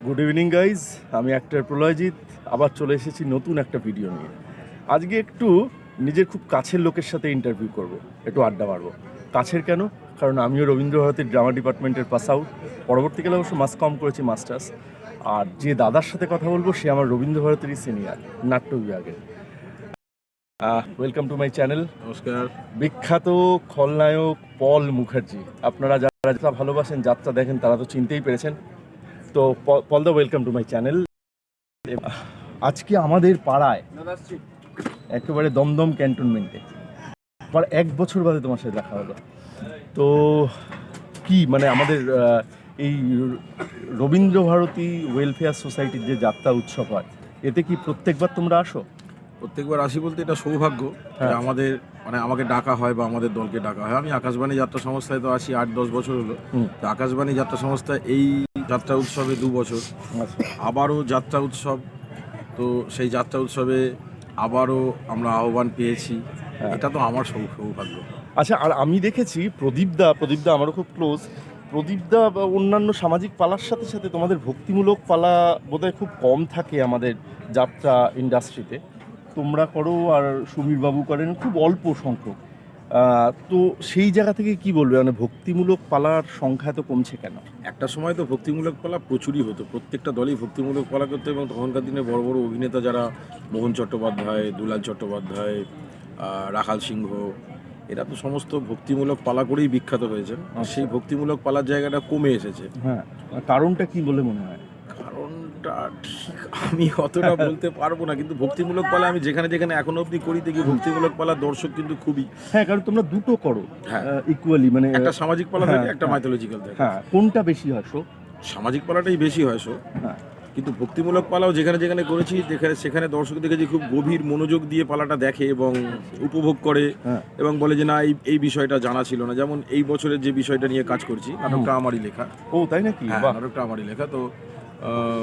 Good evening guys আমি actor Prolayjit. আবার চলে এসেছি নতুন একটা ভিডিও নিয়ে। আজকে একটু নিজের খুব কাছের লোকের সাথে ইন্টারভিউ করব। একটু আড্ডা মারবো। কাছের কেন? কারণ আমিও রবীন্দ্র ভারতীর ড্রামা ডিপার্টমেন্টের পাস আউট পরবর্তীকালে অবশ্য মাস কম করেছি মাস্টার্স আর যে দাদার সাথে কথা বলব সে আমার রবীন্দ্র ভারতীরই সিনিয়র নাট্য বিভাগের। ওয়েলকাম টু মাই চ্যানেল নমস্কার। বিখ্যাত খলনায়ক পল মুখার্জি। আপনারা যারা যাত্রা ভালোবাসেন যাত্রা দেখেন তারা তো চিনতেই পেরেছেন। তো পল দা ওয়েলকাম টু মাই চ্যানেল আজকে আমাদের পাড়ায় একেবারে দমদম ক্যান্টনমেন্টে। পর এক বছর বাদে তোমার সাথে দেখা হলো। তো কি মানে আমাদের এই রবীন্দ্র ভারতী ওয়েলফেয়ার সোসাইটির যে যাত্রা উৎসব হয়, এতে কি প্রত্যেকবার তোমরা আসো? প্রত্যেকবার আসি বলতে এটা সৌভাগ্য যে হ্যাঁ। আমাদের মানে আমাকে ডাকা হয় বা আমাদের দলকে ডাকা হয়। আমি আকাশবাণী যাত্রা সংস্থায় তো আসি আট দশ বছর হলো। তো আকাশবাণী যাত্রা সংস্থা এই যাত্রা উৎসবে দু বছর। আচ্ছা। আবারও যাত্রা উৎসব। তো সেই যাত্রা উৎসবে আবারও আমরা আহ্বান পেয়েছি। হ্যাঁ। এটা তো আমার সৌ- সৌভাগ্য। আচ্ছা আর আমি দেখেছি প্রদীপদা প্রদীপদা আমারও খুব ক্লোজ প্রদীপদা বা অন্যান্য সামাজিক পালার সাথে সাথে তোমাদের ভক্তিমূলক পালা বোধহয় খুব কম থাকে আমাদের যাত্রা ইন্ডাস্ট্রিতে তোমরা করো আর সুবীর বাবু করেন খুব অল্প সংখ্যক। তো সেই জায়গা থেকে কি বলবে? মানে ভক্তিমূলক পালার সংখ্যা তো কমছে কেন? একটা সময় তো ভক্তিমূলক পালা প্রচুরই হতো। প্রত্যেকটা দলই ভক্তিমূলক পালা করতো এবং তখনকার দিনে বড় বড় অভিনেতা যারা মোহন চট্টোপাধ্যায় দুলাল চট্টোপাধ্যায় রাখাল সিংহ এরা তো সমস্ত ভক্তিমূলক পালা করেই বিখ্যাত হয়েছেন। আর আচ্ছা। সেই ভক্তিমূলক পালার জায়গাটা কমে এসেছে। হ্যাঁ কারণটা কি বলে মনে হয়? ঠিক আমি অতটা বলতে পারব না কিন্তু ভক্তিমূলক পালা আমি যেখানে যেখানে এখনও অবধি করি দেখি ভক্তিমূলক পালা দর্শক কিন্তু খুবই। হ্যাঁ কারণ তোমরা দুটো করো হ্যাঁ। ইকুয়ালি মানে একটা সামাজিক পালা থাকে একটা হ্যাঁ। মাইথোলজিক্যাল থাকে। হ্যাঁ কোনটা বেশি হয় শো? সামাজিক পালাটাই বেশি হয় সো হ্যাঁ। কিন্তু ভক্তিমূলক পালাও যেখানে যেখানে করেছি যেখানে সেখানে দর্শক দেখেছি খুব গভীর মনোযোগ দিয়ে পালাটা দেখে এবং উপভোগ করে হ্যাঁ। এবং বলে যে না এই এই বিষয়টা জানা ছিল না। যেমন এই বছরের যে বিষয়টা নিয়ে কাজ করছি নাটকটা আমারই লেখা। ও তাই নাকি? হ্যাঁ নাটকটা আমারই লেখা। তো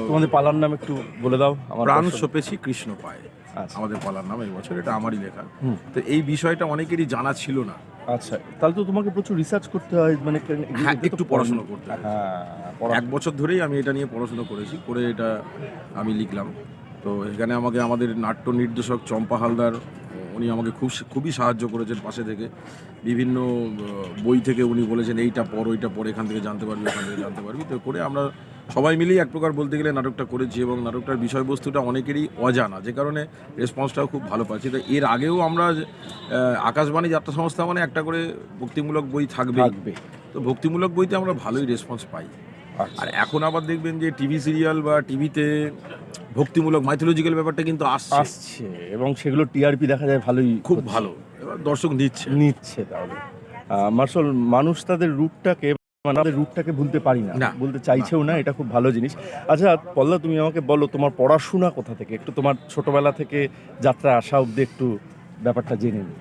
তোমাদের পালার নাম একটু বলে দাও আমার প্রাণ সপেছি কৃষ্ণ পায়। আচ্ছা। আমাদের পালার নাম এই বছর এটা আমারই লেখা। তো এই বিষয়টা অনেকেরই জানা ছিল না। আচ্ছা তাহলে তো তোমাকে প্রচুর রিসার্চ করতে হয় মানে হ্যাঁ একটু পড়াশোনা করতে হয়। এক বছর ধরেই আমি এটা নিয়ে পড়াশোনা করেছি করে এটা আমি লিখলাম। তো এখানে আমাকে আমাদের নাট্য নির্দেশক চম্পা হালদার উনি আমাকে খুব খুবই সাহায্য করেছেন পাশে থেকে। বিভিন্ন বই থেকে উনি বলেছেন এইটা পড় ওইটা পড়ে এখান থেকে জানতে পারবি ওখান থেকে জানতে পারবি। তো করে আমরা সবাই মিলেই এক প্রকার বলতে গেলে নাটকটা করেছি এবং নাটকটার বিষয়বস্তুটা অনেকেরই অজানা যে কারণে রেসপন্সটাও খুব ভালো পাচ্ছি। তো এর আগেও আমরা আকাশবাণী যাত্রা সংস্থা মানে একটা করে ভক্তিমূলক বই থাকবে থাকবে। তো ভক্তিমূলক বইতে আমরা ভালোই রেসপন্স পাই। আচ্ছা। আর এখন আবার দেখবেন যে টিভি সিরিয়াল বা টিভিতে ভক্তিমূলক মাইথোলজিক্যাল ব্যাপারটা কিন্তু আসছে। আসছে এবং সেগুলো টিআরপি দেখা যায় ভালোই খুব ভালো। এবার দর্শক নিচ্ছে। নিচ্ছে তাহলে। মার্শাল মানুষ তাদের রুটটাকে মানে আমাদের রুটটাকে ভুলতে পারি না। বলতে চাইছেও না। এটা খুব ভালো জিনিস। আচ্ছা পল্লা তুমি আমাকে বলো তোমার পড়াশোনা কোথা থেকে? একটু তোমার ছোটবেলা থেকে যাত্রা আসা অব্দি একটু ব্যাপারটা জেনে নিই।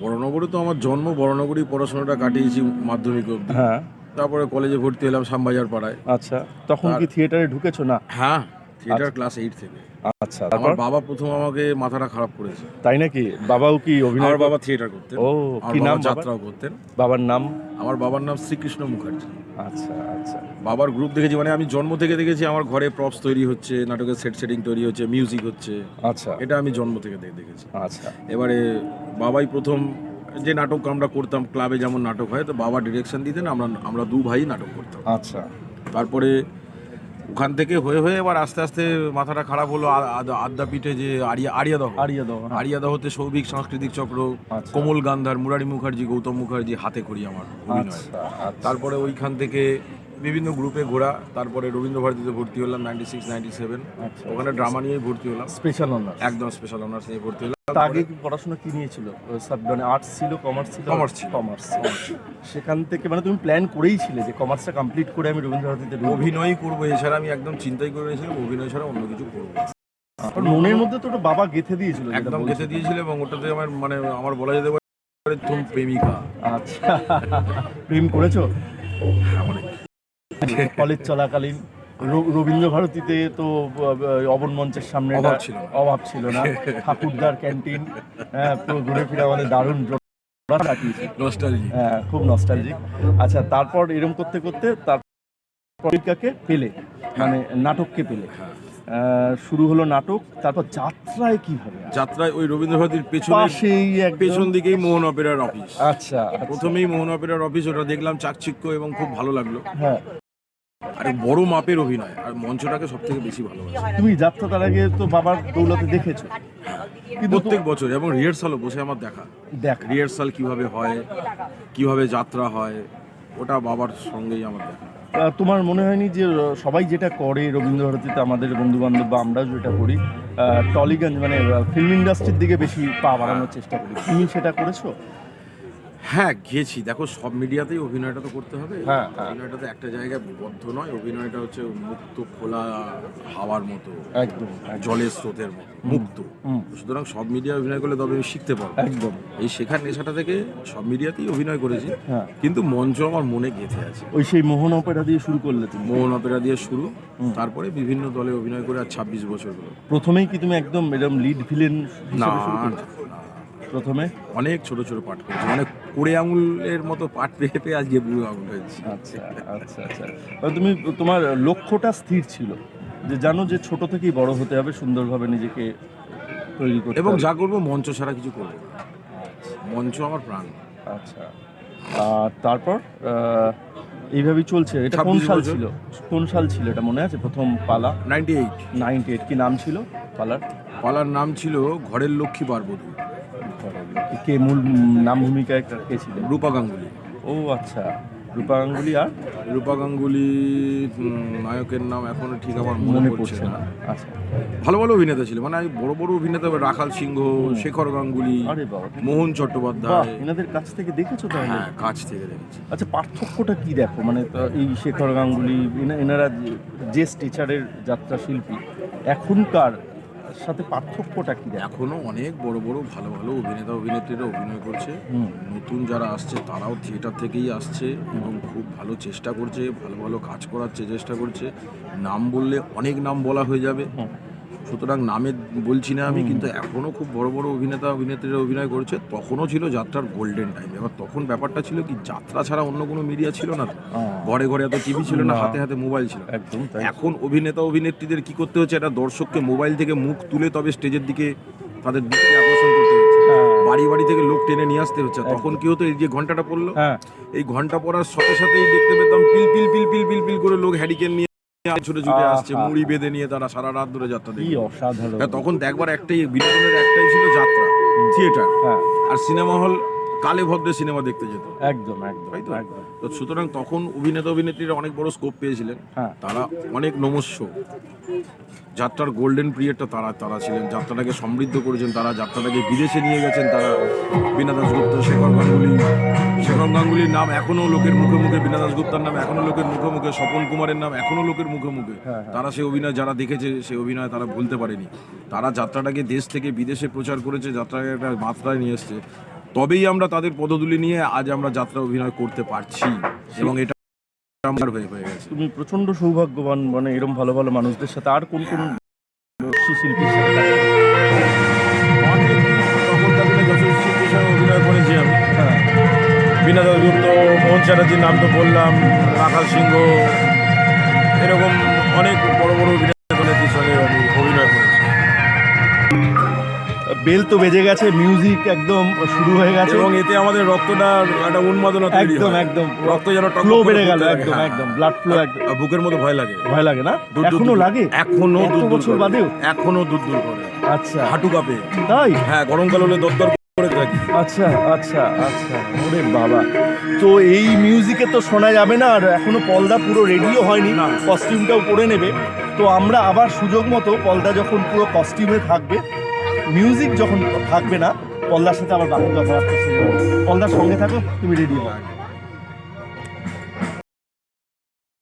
বড়নগরে তো আমার জন্ম বড়নগরই পড়াশোনাটা কাটিয়েছি মাধ্যমিক অবধি। হ্যাঁ। তারপরে কলেজে ভর্তি হলাম শ্যামবাজার পাড়ায়। আচ্ছা তখন কি থিয়েটারে ঢুকেছো? না। হ্যাঁ। থিয়েটার ক্লাস এইট থেকে। আচ্ছা আমার বাবা প্রথম আমাকে মাথাটা খারাপ করেছে। তাই নাকি? বাবাও কি অভিনয় আমার বাবা থিয়েটার করতেন। ও আমার কি বাবা নাম বাবার? যাত্রাও করতেন। বাবার নাম? আমার বাবার নাম শ্রীকৃষ্ণ মুখার্জি। আচ্ছা আচ্ছা। বাবার গ্রুপ দেখেছি মানে আমি জন্ম থেকে দেখেছি আমার ঘরে প্রপস তৈরি হচ্ছে নাটকের সেট সেটিং তৈরি হচ্ছে মিউজিক হচ্ছে। আচ্ছা। এটা আমি জন্ম থেকে দেখে দেখেছি। আচ্ছা। এবারে বাবাই প্রথম যে নাটক আমরা করতাম ক্লাবে যেমন নাটক হয় তো বাবা ডিরেকশন দিতেন আমরা আমরা দু ভাই নাটক করতাম। আচ্ছা। তারপরে ওখান থেকে হয়ে হয়ে এবার আস্তে আস্তে মাথাটা খারাপ হলো আদ্যাপীঠে যে আরিয়া আরিয়াদহ আরিয়াদহ হ্যাঁ। আরিয়াদহতে সৌভিক সাংস্কৃতিক চক্র আচ্ছা। কোমল গান্ধার মুরারি মুখার্জি গৌতম মুখার্জি হাতে করি আমার অভিনয় আচ্ছা আচ্ছা তারপরে ওইখান থেকে বিভিন্ন গ্রুপে ঘোরা তারপরে রবীন্দ্র ভারতীতে ভর্তি হলাম নাইনটি সিক্স নাইনটি সেভেন ওখানে ড্রামা নিয়েই ভর্তি হলাম। স্পেশাল অনার্স একদম স্পেশাল অনার্স নিয়ে ভর্তি হলাম। আগে কি পড়াশোনা কি নিয়েছিল মানে আর্টস ছিল কমার্স ছিল? কমার্স ছিল। কমার্স সেখান থেকে মানে তুমি প্ল্যান করেই ছিলে যে কমার্সটা কমপ্লিট করে আমি রবীন্দ্র ভারতীতে ঢুকবো। অভিনয় করব এছাড়া আমি একদম চিন্তাই করে নিয়েছিলাম অভিনয় ছাড়া অন্য কিছু করব। মনের মধ্যে তো ওটা বাবা গেথে দিয়েছিল একদম। গেঁথে দিয়েছিল এবং ওটাতে আমার মানে আমার বলা যেতে পারে তুম প্রেমিকা। আচ্ছা। প্রেম করেছ? হ্যাঁ, অনেক। কলেজ চলাকালীন রবীন্দ্রভারতীতে রবীন্দ্র ভারতীতে তো অবন মঞ্চের সামনে অভাব ছিল না। অভাব ছিল না। ঠাকুরদার ক্যান্টিন হ্যাঁ ঘুরে ফিরে আমাদের দারুণ হ্যাঁ খুব নস্টালজিক আচ্ছা তারপর এরম করতে করতে তার পেলে মানে নাটককে পেলে। হ্যাঁ। শুরু হলো নাটক তারপর যাত্রায় কীভাবে যাত্রায় ওই রবীন্দ্রভারতীর পেছনে একদম। পেছন দিকেই মোহন অপেরার অফিস আচ্ছা আচ্ছা। প্রথমেই মোহন অপেরার অফিস ওটা দেখলাম চাকচিক্য এবং খুব ভালো লাগল। হ্যাঁ। আর বড় মাপের অভিনয় আর মঞ্চটাকে সব থেকে বেশি ভালোবাসি। তুমি যাত্রা তার আগে তো বাবার দৌলতে দেখেছ। প্রত্যেক বছর এবং রিহার্সালও বসে আমার দেখা। দেখ। রিহার্সাল কীভাবে হয় কীভাবে যাত্রা হয় ওটা বাবার সঙ্গেই আমার দেখা। তোমার মনে হয়নি যে সবাই যেটা করে রবীন্দ্রভারতীতে, আমাদের বন্ধুবান্ধব বা আমরাও যেটা করি টলিগঞ্জ মানে ফিল্ম ইন্ডাস্ট্রির দিকে বেশি পা বাড়ানোর চেষ্টা করি। তুমি সেটা করেছ? হ্যাঁ গেছি। দেখো সব মিডিয়াতেই অভিনয়টা তো করতে হবে। হ্যাঁ, হ্যাঁ। অভিনয়টা তো একটা জায়গায় বদ্ধ নয়। অভিনয়টা হচ্ছে মুক্ত খোলা হাওয়ার মতো। একদম জলের স্রোতের মতো মুক্ত। সুতরাং সব মিডিয়া অভিনয় করলে তবে আমি শিখতে পারব। একদম। এই শেখার নেশাটা থেকে সব মিডিয়াতেই অভিনয় করেছি। হ্যাঁ। কিন্তু মঞ্চ আমার মনে গেঁথে আছে। ওই সেই মোহন অপেরা দিয়ে শুরু করলে তুমি? মোহন অপেরা দিয়ে শুরু। তারপরে বিভিন্ন দলে অভিনয় করে আর ছাব্বিশ বছর হলো। প্রথমেই কি তুমি একদম এরকম লিড ভিলেন না হিসেবে শুরু করলে না, প্রথমে অনেক ছোট ছোট পাঠ করেছি। মানে কুড়ে আঙুলের মতো পাঠ পেয়ে পেয়ে আজকে বুড়ো আঙুল হয়েছে। আচ্ছা আচ্ছা আচ্ছা। তুমি তোমার লক্ষ্যটা স্থির ছিল যে জানো যে ছোট থেকেই বড় হতে হবে সুন্দরভাবে নিজেকে তৈরি করতে এবং যা করব মঞ্চ ছাড়া কিছু করব মঞ্চ আমার প্রাণ। আচ্ছা। আর তারপর এইভাবেই চলছে। এটা কোন 26 সাল ছিল? কোন সাল ছিল এটা মনে আছে? প্রথম পালা? Ninety eight. Ninety eight. কি নাম ছিল পালার? পালার নাম ছিল ঘরের লক্ষ্মী পার্বতী। কে মূল নাম ভূমিকায় কা- ছিলেন? রূপা গাঙ্গুলি। ও আচ্ছা রূপা গাঙ্গুলি আর? রূপা গাঙ্গুলি নায়কের নাম এখনও ঠিক আমার মনে পড়ছে না। আচ্ছা। ভালো ভালো অভিনেতা ছিল মানে আমি বড় বড় অভিনেতা রাখাল সিংহ শেখর গাঙ্গুলি মোহন চট্টোপাধ্যায়। এনাদের কাছ থেকে দেখেছ তাহলে? হ্যাঁ কাছ থেকে দেখেছি। আচ্ছা পার্থক্যটা কি দেখো? মানে তো এই শেখর গাঙ্গুলি এনারা যে- যে স্টেচারের যাত্রা শিল্পী এখনকার সাথে পার্থক্যটা কি এখনও এখনও অনেক বড় বড় ভালো ভালো অভিনেতা অভিনেত্রীরা অভিনয় করছে। নতুন যারা আসছে তারাও থিয়েটার থেকেই আসছে এবং খুব ভালো চেষ্টা করছে ভালো ভালো কাজ করার চেষ্টা করছে। নাম বললে অনেক নাম বলা হয়ে যাবে। সুতরাং নামে বলছি না আমি কিন্তু এখনও খুব বড় বড় অভিনেতা অভিনেত্রীরা অভিনয় করছে। তখনও ছিল যাত্রার গোল্ডেন টাইম এবার তখন ব্যাপারটা ছিল কি যাত্রা ছাড়া অন্য কোনো মিডিয়া ছিল না ঘরে ঘরে এত টিভি ছিল না। হাতে হাতে মোবাইল ছিল। একদম এখন অভিনেতা অভিনেত্রীদের কি করতে হচ্ছে? একটা দর্শককে মোবাইল থেকে মুখ তুলে তবে স্টেজের দিকে তাদের দৃষ্টি আকর্ষণ করতে হচ্ছে। হ্যাঁ, বাড়ি বাড়ি থেকে লোক টেনে নিয়ে আসতে হচ্ছে। তখন কি হতো? এই যে ঘন্টাটা পড়ল হ্যাঁ। এই ঘণ্টা পড়ার সাথে সাথেই দেখতে পেতাম পিল পিল পিল পিল পিল পিল করে লোক হ্যারিকেন নিয়ে ছুটে ছুটে। আসছে মুড়ি বেঁধে নিয়ে তারা সারা রাত ধরে যাত্রা দেখি অসাধারণ। হ্যাঁ, তখন দেখবার একটাই বিনোদনের একটাই ছিল যাত্রা থিয়েটার। হ্যাঁ। আর সিনেমা হল কালে ভদ্রে সিনেমা দেখতে যেত। একদম একদম তাই তো? তো সুতরাং তখন অভিনেতা অভিনেত্রীরা অনেক বড় স্কোপ পেয়েছিলেন। হ্যাঁ। তারা অনেক নমস্য। যাত্রার গোল্ডেন পিরিয়ডটা তারা তারা ছিলেন। যাত্রাটাকে সমৃদ্ধ করেছেন তারা। যাত্রাটাকে বিদেশে নিয়ে গেছেন তারা। বীণা দাসগুপ্ত শেখর গাঙ্গুলি। শেখর গাঙ্গুলির নাম এখনও লোকের মুখে মুখে বীণা দাসগুপ্তার নাম এখনও লোকের মুখে মুখে স্বপন কুমারের নাম এখনও লোকের মুখে মুখে। হ্যাঁ, হ্যাঁ। তারা সেই অভিনয় যারা দেখেছে সেই অভিনয় তারা ভুলতে পারেনি। তারা যাত্রাটাকে দেশ থেকে বিদেশে প্রচার করেছে যাত্রাকে একটা মাত্রায় নিয়ে এসছে। তবেই আমরা তাদের পদতুলি নিয়ে আজ আমরা যাত্রা অভিনয় করতে পারছি। এবং এটা তুমি প্রচণ্ড সৌভাগ্যবান মানে এরকম ভালো ভালো মানুষদের সাথে আর কোন কোন শিল্পীর সাথে অভিনয় করেছি আমি। বিনা দত্ত মোহন চ্যাটার্জির নাম তো বললাম রাখাল সিংহ এরকম অনেক বড় বড় অভিনেতাদের সঙ্গে আমি অভিনয় করেছি। বেল তো বেজে গেছে মিউজিক একদম শুরু হয়ে গেছে। এবং এতে আমাদের রক্তটা একটা উন্মাদনা একদম একদম। রক্ত যেন টক ফ্লো বেড়ে গেল একদম হ্যাঁ, একদম ব্লাড ফ্লো একদম বুকের মতো ভয় লাগে। ভয় লাগে না? এখনও লাগে? এখনও দু বছর। বাদেও? এখনও দূর দূর করে। আচ্ছা। হাঁটু কাঁপে। তাই? হ্যাঁ গরমকাল হলে দরদর করে থাকি। আচ্ছা আচ্ছা আচ্ছা। ওরে বাবা। তো এই মিউজিকে তো শোনা যাবে না আর এখনও পলদা পুরো রেডিও হয়নি। কস্টিউমটাও পরে নেবে। তো আমরা আবার সুযোগ মতো পলদা যখন পুরো কস্টিউমে থাকবে মিউজিক যখন থাকবে না, পল্লার সাথে আবার বাকি কথাবার্তা শুনব। পলদার সঙ্গে থাকো, তুমি রেডি হও